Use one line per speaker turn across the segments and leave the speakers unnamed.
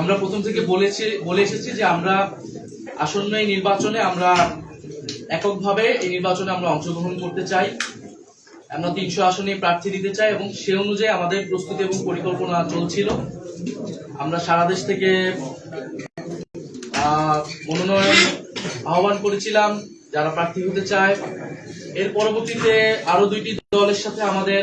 আমরা প্রথম থেকে বলেছি, বলে এসেছি যে আমরা আসন্ন এই নির্বাচনে আমরা এককভাবে এই নির্বাচনে আমরা অংশগ্রহণ করতে চাই। আমরা তিনশো আসনে প্রার্থী দিতে চাই এবং সে অনুযায়ী আমাদের প্রস্তুতি এবং পরিকল্পনা চলছিল। আমরা সারা দেশ থেকে মনোনয়ন আহ্বান করেছিলাম, যারা প্রার্থী হতে চায়। এর পরবর্তীতে আরও দুইটি দলের সাথে আমাদের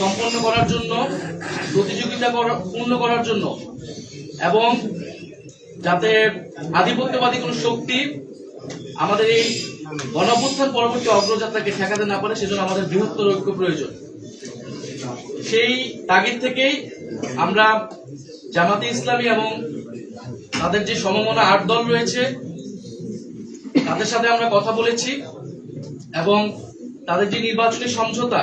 সম্পন্ন করার জন্য, প্রতিযোগিতা পূর্ণ করার জন্য, এবং যাতে আধিপত্যবাদী কোনো শক্তি আমাদের এই গণঅভ্যুত্থান পরবর্তী অগ্রযাত্রাকে ঠেকাতে না পারে, সেজন্য আমাদের বৃহত্তর ঐক্য প্রয়োজন। সেই তাগিদ থেকেই আমরা জামাতে ইসলামী এবং তাদের যে সমমনা আট দল রয়েছে, তাদের সাথে আমরা কথা বলেছি এবং তাদের যে নির্বাচনী সমঝোতা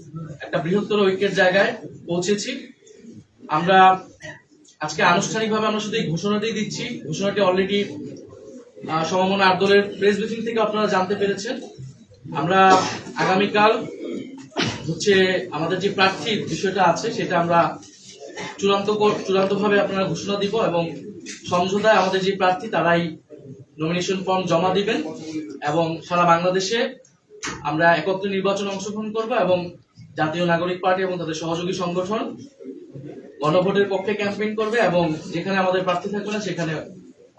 একটা বৃহত্তর ঐক্যের জায়গায় পৌঁছেছি। আমরা আজকে আনুষ্ঠানিকভাবে আমরা শুধু এই ঘোষণাটাই দিচ্ছি। ঘোষণাটি অলরেডি সমমনা আট দলের প্রেস ব্রিফিং থেকে আপনারা জানতে পেরেছেন। আমরা আগামীকাল হচ্ছে আমাদের যে প্রার্থীর বিষয়টা আছে, সেটা আমরা চূড়ান্ত চূড়ান্ত ভাবে আপনারা ঘোষণা দিব এবং সমঝোতায় আমাদের যে প্রার্থী, তারাই নমিনেশন ফর্ম জমা দিবেন এবং সারা বাংলাদেশে আমরা একত্রে নির্বাচনে অংশগ্রহণ করব এবং জাতীয় নাগরিক পার্টি এবং তাদের সহযোগী সংগঠন গণভোটের পক্ষে ক্যাম্পেইন করবে এবং যেখানে আমাদের প্রার্থী থাকবে না, সেখানে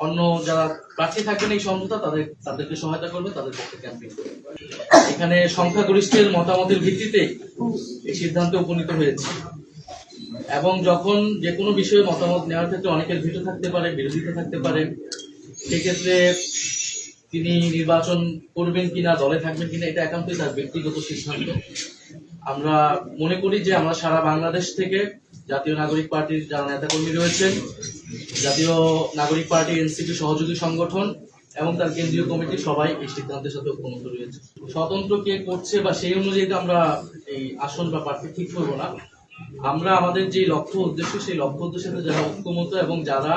অন্য যারা প্রার্থী থাকবেন এই সমঝোতা তাদের, তাদেরকে সহায়তা করবে, তাদের পক্ষে ক্যাম্পেইন করবে। এখানে সংখ্যাগরিষ্ঠের মতামতের ভিত্তিতে এই সিদ্ধান্তে উপনীত হয়েছে। এবং যখন যে কোনো বিষয়ে মতামত নেওয়ার ক্ষেত্রে অনেকের ভিটো থাকতে পারে, বিরোধিতা থাকতে পারে, সেক্ষেত্রে তিনি নির্বাচন করবেন কিনা, দলে থাকবেন কিনা, এটা একান্তই তার ব্যক্তিগত সিদ্ধান্ত। আমরা মনে করি যে আমরা সারা বাংলাদেশ থেকে জাতীয় নাগরিক পার্টির যারা নেতাকর্মী রয়েছেন জাতীয় নাগরিক পার্টি, এনসিপি সহযোগী সংগঠন এবং তার কেন্দ্রীয় কমিটি সবাই এই সিদ্ধান্তের সাথে ঐক্যমত রয়েছে। স্বতন্ত্র কে করছে বা সেই অনুযায়ী তো আমরা এই আসন বা প্রার্থী ঠিক করব না। আমরা আমাদের যে লক্ষ্য উদ্দেশ্য, সেই লক্ষ্য উদ্দেশ্যের সাথে যারা ঐক্যমত এবং যারা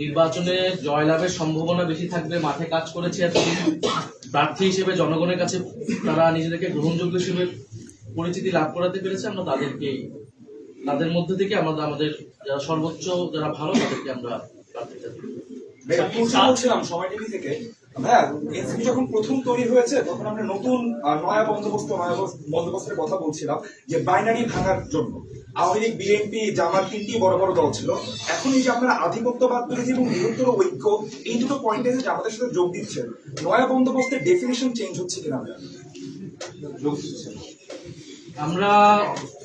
নির্বাচনে জয়লাভের সম্ভাবনা বেশি থাকবে, মাঠে কাজ করেছে এতদিন, প্রার্থী হিসেবে জনগণের কাছে তারা নিজেদেরকে গ্রহণযোগ্য হিসেবে পরিচিতি লাভ করাতে পেরেছে আমরা তাদেরকে তাদের মধ্যে থেকে আমরা আমাদের যারা সর্বোচ্চ যারা ভালো তাদেরকে আমরা
টিভি থেকে। যখন প্রথম তৈরি হয়েছে তখন আমরা নতুন নয়া বন্দোবস্ত নয়া বন্দোবস্তের কথা বলছিলাম যে বাইনারি ভাঙার জন্য। আওয়ামী লীগ বিএনপি জামাত তিনটি বড় বড় দল ছিল। এখন এই যে আপনারা আধিপত্যবাদ বিরোধী এবং বৃহত্তর ঐক্য এই দুটো পয়েন্টে যে আমাদের সাথে যোগ দিচ্ছেন নয়া বন্দোবস্তের ডেফিনেশন চেঞ্জ হচ্ছে কিনা যোগ দিচ্ছেন
আমরা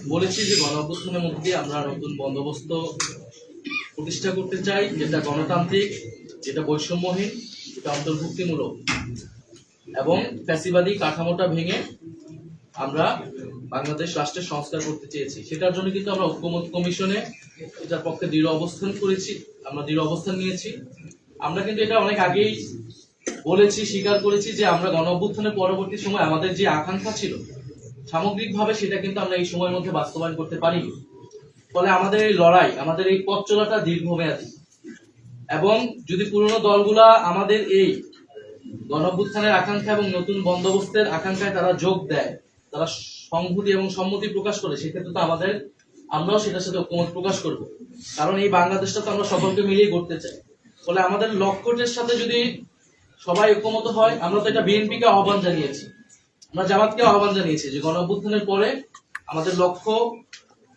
বলেছি যে গণ অভ্যুত্থানের মধ্যে আমরা নতুন বন্দোবস্ত প্রতিষ্ঠা করতে চাই, যেটা গণতান্ত্রিক, যেটা বৈষম্যহীন, যেটা অন্তর্ভুক্তিমূলক। এবং ফ্যাসিবাদী কাঠামোটা ভেঙে আমরা বাংলাদেশ রাষ্ট্রের সংস্কার করতে চেয়েছি। সেটার জন্য কিন্তু আমরা ঐক্যমত কমিশনে এটার পক্ষে দৃঢ় অবস্থান করেছি, আমরা দৃঢ় অবস্থান নিয়েছি। আমরা কিন্তু এটা অনেক আগেই বলেছি, স্বীকার করেছি যে আমরা গণ অভ্যুত্থানের পরবর্তী সময় আমাদের যে আকাঙ্ক্ষা ছিল সামগ্রিকভাবে সেটা কিন্তু আমরা এই সময়ের মধ্যে বাস্তবায়ন করতে পারিনি। ফলে আমাদের এই লড়াই, আমাদের এই পথ চলাটা দীর্ঘমেয়াদী। এবং যদি পুরনো দলগুলা আমাদের এই গণঅভ্যুত্থানের আকাঙ্ক্ষা এবং নতুন বন্দোবস্তের আকাঙ্ক্ষায় তারা যোগ দেয়, তারা সংহতি এবং সম্মতি প্রকাশ করে, সেক্ষেত্রে তো আমাদের, আমরাও সেটার সাথে ঐক্যমত প্রকাশ করব। কারণ এই বাংলাদেশটা তো আমরা সকলকে মিলিয়ে করতে চাই। ফলে আমাদের লক্ষ্যটির সাথে যদি সবাই ঐক্যমত হয়, আমরা তো এটা বিএনপিকে আহ্বান জানিয়েছি। আমরা জামাতকে আহ্বান জানিয়েছি যে গণ অভ্যুত্থানের পরে আমাদের লক্ষ্য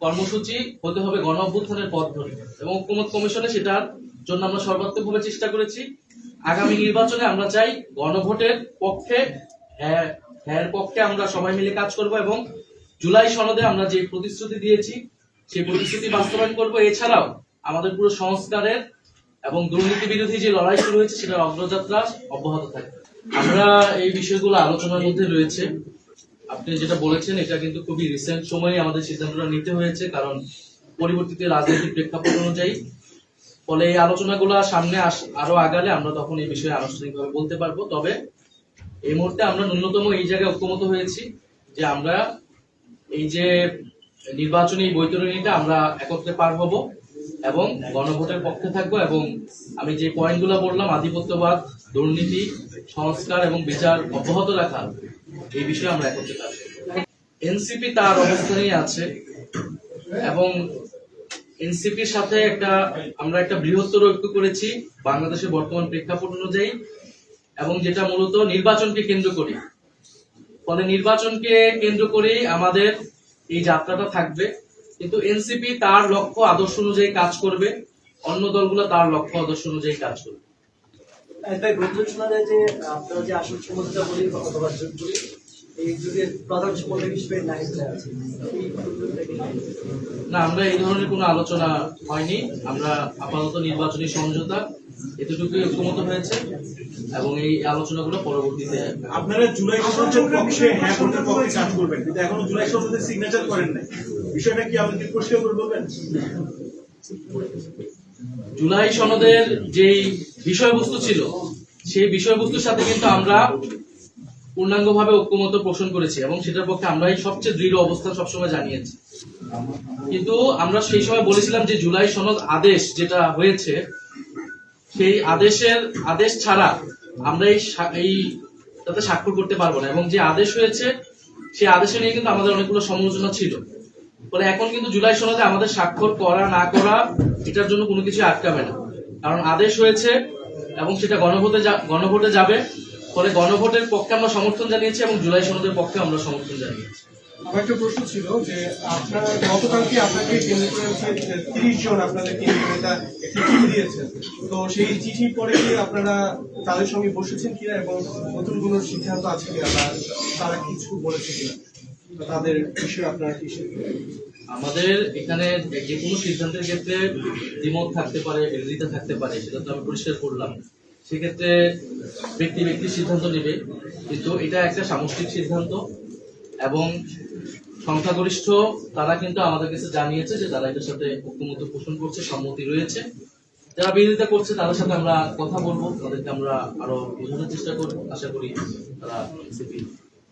কর্মসূচি হতে হবে গণ অভ্যুত্থানের পথ ধরে। এবং ঐক্যমত কমিশনে সেটার জন্য আমরা সর্বাত্মকভাবে চেষ্টা করেছি। আগামী নির্বাচনে আমরা চাই গণভোটের পক্ষে হ্যাঁ হ্যাঁ পক্ষে আমরা সবাই মিলে কাজ করব এবং জুলাই সনদে আমরা যে প্রতিশ্রুতি দিয়েছি, সেই প্রতিশ্রুতি বাস্তবায়ন করব। এছাড়াও আমাদের পুরো সংস্কারের এবং দুর্নীতি বিরোধী যে লড়াই শুরু হয়েছে, সেটার অগ্রযাত্রা অব্যাহত থাকবে। আমরা এই বিষয়গুলো আলোচনার মধ্যে রয়েছে। আপনি যেটা বলেছেন, এটা কিন্তু খুবই রিসেন্ট সময়ে আমাদের সিদ্ধান্তটা নিতে হয়েছে, কারণ পরিবর্তিত রাজনৈতিক প্রেক্ষাপট অনুযায়ী। ফলে এই আলোচনাগুলো সামনে আস, আরও আগালে আমরা তখন এই বিষয়ে আনুষ্ঠানিকভাবে বলতে পারব। তবে এই মুহূর্তে আমরা ন্যূনতম এই জায়গায় ঐক্যমত হয়েছি যে আমরা এই যে নির্বাচনী বৈতরণীটা আমরা একত্রে পার হব। এবং গণভোটের পক্ষে থাকব এবং আমি যে পয়েন্টগুলো বললাম, আধিপত্যবাদ, দুর্নীতি, সংস্কার এবং বিচার অব্যাহত রাখা, এই বিষয়ে আমরা একত্রে কাজ এনসিপি তার অবস্থানেই আছে এবং এনসিপির সাথে একটা, আমরা একটা বৃহত্তর ঐক্য করেছি বাংলাদেশের বর্তমান প্রেক্ষাপট অনুযায়ী এবং যেটা মূলত নির্বাচনকে কেন্দ্র করি ফলে নির্বাচনকে কেন্দ্র করেই আমাদের এই যাত্রাটা থাকবে। কিন্তু এনসিপি তার লক্ষ্য আদর্শ অনুযায়ী কাজ করবে অন্য দলগুলো তার লক্ষ্য আদর্শ অনুযায়ী কাজ করবে।
একটা শোনা যায় যে আপনারা যে আসল সমস্যা বলি অথবা এই যুগের প্রধান সমন্বয় হিসেবে নাহিদরা আছে। এই গুঞ্জনটা কি?
না আমরা এই ধরনের কোনো আলোচনা হয়নি। আমরা আপাতত নির্বাচনী সমঝোতা এতটুকুই ঐক্যমত হয়েছে এবং এই আলোচনাগুলো পরবর্তীতে
আপনারা জুলাই পক্ষে হ্যাঁ ভোটের পক্ষে কাজ করবেন কিন্তু এখনও জুলাই সনদের সিগনেচার করেন নাই। বিষয়টা কি পরিষ্কার করে বলবেন?
জুলাই সনদের যেই বিষয়বস্তু ছিল, সেই বিষয়বস্তুর সাথে কিন্তু আমরা পূর্ণাঙ্গভাবে ঐক্যমত পোষণ করেছি এবং সেটার পক্ষে আমরাই সবচেয়ে দৃঢ় অবস্থান সবসময় জানিয়েছি। কিন্তু আমরা সেই সময় বলেছিলাম যে জুলাই সনদ আদেশ যেটা হয়েছে, সেই আদেশের আদেশ ছাড়া আমরা এই তাতে স্বাক্ষর করতে পারব না এবং যে আদেশ হয়েছে, সেই আদেশে নিয়ে কিন্তু আমাদের অনেকগুলো সমালোচনা ছিল। ফলে এখন কিন্তু জুলাই সনদে আমাদের স্বাক্ষর করা, না করা, এটার জন্য কোনো কিছু আটকাবে না। কারণ আদেশ হয়েছে এবং সেটা গণভোটে গণভোটে যাবে। ফলে গণভোটের পক্ষে আমরা সমর্থন জানিয়েছি এবং জুলাই সনদের পক্ষে আমরা সমর্থন জানিয়েছি।
আমার একটা প্রশ্ন ছিল যে আপনারা গতকালকে আপনাকে কেন্দ্র করে জন আপনাদের চিঠি দিয়েছেন? তো সেই চিঠির পরে কি আপনারা তাদের সঙ্গে বসেছেন কিনা এবং নতুন কোনো সিদ্ধান্ত আছে কিনা তারা কিছু বলেছে কিনা? তাদের বিষয়ে কি
আমাদের এখানে যে কোনো সিদ্ধান্তের ক্ষেত্রে দ্বিমত থাকতে পারে থাকতে পারে, সেটা তো আমি পরিষ্কার করলাম। সেক্ষেত্রে ব্যক্তি ব্যক্তি সিদ্ধান্ত নেবে, কিন্তু এটা একটা সামষ্টিক সিদ্ধান্ত এবং সংখ্যাগরিষ্ঠ তারা কিন্তু আমাদের কাছে জানিয়েছে যে তারা এটার সাথে ঐক্যমত পোষণ করছে, সম্মতি রয়েছে। যারা বিরোধিতা করছে, তাদের সাথে আমরা কথা বলব, তাদেরকে আমরা আরও বোঝানোর চেষ্টা করব। আশা করি তারা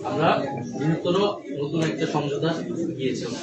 আমরা বৃহত্তর নতুন একটা সমঝোতা গিয়েছিলাম।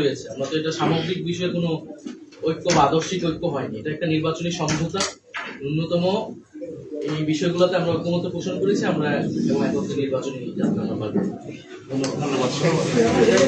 রয়েছে। আমরা তো এটা সামগ্রিক বিষয়ে কোনো ঐক্য বা আদর্শিক ঐক্য হয়নি। এটা একটা নির্বাচনী সমঝোতা। ন্যূনতম এই বিষয়গুলোতে আমরা ঐক্যমত পোষণ করেছি। আমরা এবং একত্রে নির্বাচনী যাত্রা ধন্যবাদ।